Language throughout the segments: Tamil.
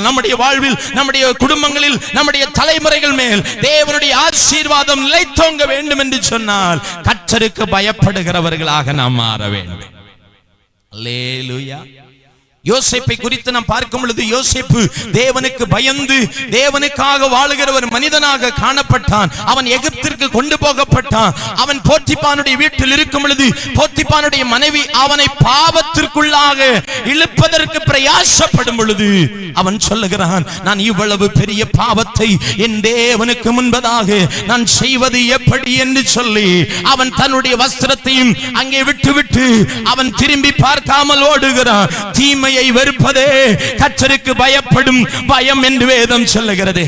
நம்முடைய வாழ்வில் நம்முடைய குடும்பங்களில் நம்முடைய தலைமுறைகள் மேல் தேவனுடைய ஆசீர்வாதம் நிலைத்தோங்க வேண்டும் என்று சொன்னால் கற்றருக்கு பயப்படுகிறவர்களாக நாம் மாற வேண்டும். யோசிப்பை குறித்து நாம் பார்க்கும் பொழுது யோசிப்பு தேவனுக்கு பயந்து தேவனுக்காக வாழுகிற ஒரு மனிதனாக காணப்பட்டான். அவன் எகிப்திற்கு கொண்டு போகப்பட்டான். அவன் போர்த்திப்பானுடைய வீட்டில் இருக்கும் பொழுது போர்த்திப்பானுடைய மனைவி அவனை பாவத்திற்குள்ளாக இழுப்பதற்கு பிரயாசப்படும் பொழுது அவன் சொல்லுகிறான் நான் இவ்வளவு பெரிய பாவத்தை என் தேவனுக்கு முன்பதாக நான் செய்வது எப்படி என்று சொல்லி அவன் தன்னுடைய வஸ்திரத்தையும் அங்கே விட்டுவிட்டு அவன் திரும்பி பார்க்காமல் ஓடுகிறான். தீமை தீமையை வெறுப்பதே. கச்சருக்கு பயப்படும் பயம் என்று வேதம் சொல்லுகிறது.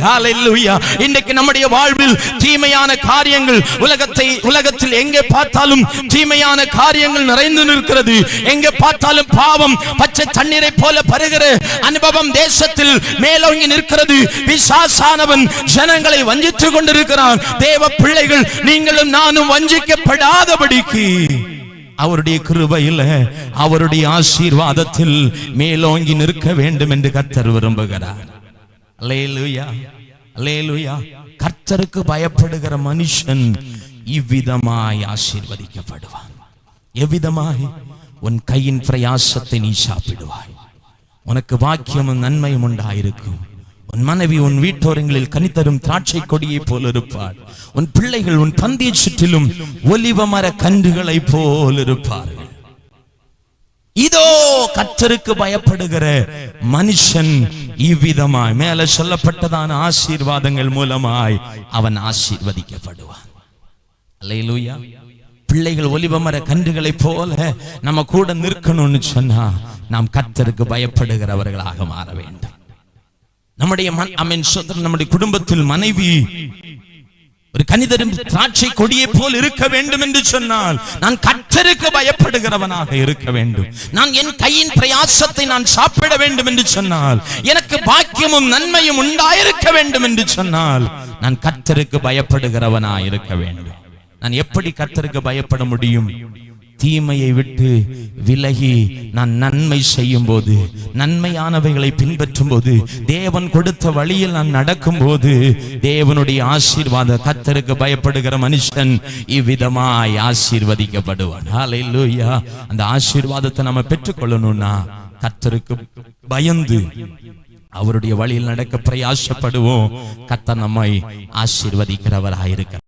இன்றைக்கு நம்முடைய வாழ்வில் தீமையான காரியங்கள் உலகத்தை உலகத்தில் எங்கே பார்த்தாலும் தீமையான காரியங்கள் நிறைந்து நிற்கிறது. எங்கே பார்த்தாலும் பாவம் பச்சை தண்ணீரை போல பருகிற அனுபவம் தேசத்தில் மேலோங்கி நிற்கிறது. விசாசானவன் ஜனங்களை வஞ்சித்துக் கொண்டிருக்கிறான். தேவ பிள்ளைகள் நீங்களும் நானும் வஞ்சிக்கப்படாதபடிக்கு. அவருடைய கிருபையில் அவருடைய ஆசீர்வாதத்தில் மேலோங்கி நிற்க வேண்டும் என்று கர்த்தர் விரும்புகிறார். அல்லேலூயா அல்லேலூயா. கர்த்தருக்கு பயப்படுகிற மனுஷன் இவ்விதமாய் ஆசீர்வதிக்கப்படுவான். எவ்விதமாய்? உன் கையின் பிரயாசத்தை நீ சாப்பிடுவாய். உனக்கு வாக்கியமும் நன்மையும் உண்டாயிருக்கும். உன் மனைவி உன் வீட்டோரங்களில் கனித்தரும் திராட்சை கொடியை போல் இருப்பார் உன் பிள்ளைகள் உன் பந்திய சுற்றிலும் ஒலிவ மர கன்றுகளை போல் இருப்பார்கள் இதோ கற்றருக்கு பயப்படுகிற மனுஷன் இவ்விதமாய் மேல சொல்லப்பட்டதான ஆசீர்வாதங்கள் மூலமாய் அவன் ஆசீர்வதிக்கப்படுவான். அல்லேலூயா. பிள்ளைகள் ஒலிவமர கன்றுகளைப் போல நம்ம கூட நிற்கணும்னு சொன்னா நாம் கத்தருக்கு பயப்படுகிறவர்களாக மாற வேண்டும். நம்முடைய நம்முடைய குடும்பத்தில் மனைவி ஒரு கனிதரும் திராட்சை கொடியை போல் இருக்க வேண்டும் என்று சொன்னால் நான் கற்றருக்கு பயப்படுகிறவனாக இருக்க வேண்டும். நான் என் கையின் பிரயாசத்தை நான் சாப்பிட வேண்டும் என்று சொன்னால் எனக்கு பாக்கியமும் நன்மையும் உண்டாயிருக்க வேண்டும் என்று சொன்னால் நான் கத்தருக்கு பயப்படுகிறவனாக இருக்க வேண்டும். நான் எப்படி கத்தருக்கு பயப்பட முடியும்? தீமையை விட்டு விலகி நான் நன்மை செய்யும் போது நன்மையானவைகளை பின்பற்றும் போது தேவன் கொடுத்த வழியில் நான் நடக்கும் போது தேவனுடைய ஆசீர்வாத கத்தருக்கு பயப்படுகிற மனுஷன் இவ்விதமாய் ஆசீர்வதிக்கப்படுவான். அந்த ஆசீர்வாதத்தை நம்ம பெற்றுக்கொள்ளணும்னா கத்தருக்கு பயந்து அவருடைய வழியில் நடக்க பிரயாசப்படுவோம். கத்த நம்மை ஆசீர்வதிக்கிறவராயிருக்க